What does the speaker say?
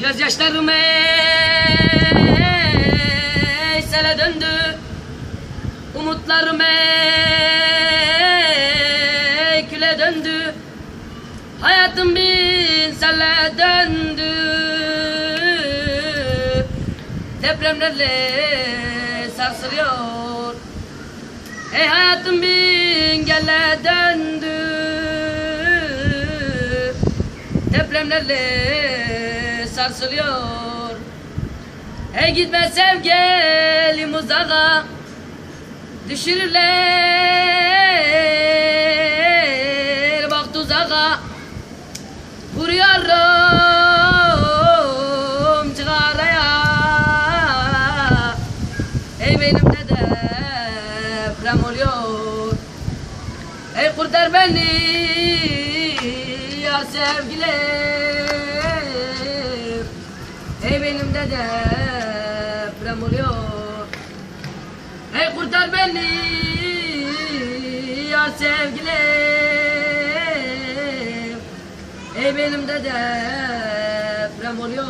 Gözyaşlarım ey sele döndü. Umutlarım ey küle döndü. Hayatım bin sele döndü. Depremlerle sarsılıyor. Ey hayatım bin gele döndü. Depremlerle sarsılıyor. Ey gitme sevgilim uzağa Düşürürler bak tuzağa. Vuruyorum çıkaraya Ey benimle deprem oluyor. Ey kurtar beni ya sevgilim Ey benim de deprem oluyor Ey kurtar beni ya sevgilim. Ey benim de deprem oluyor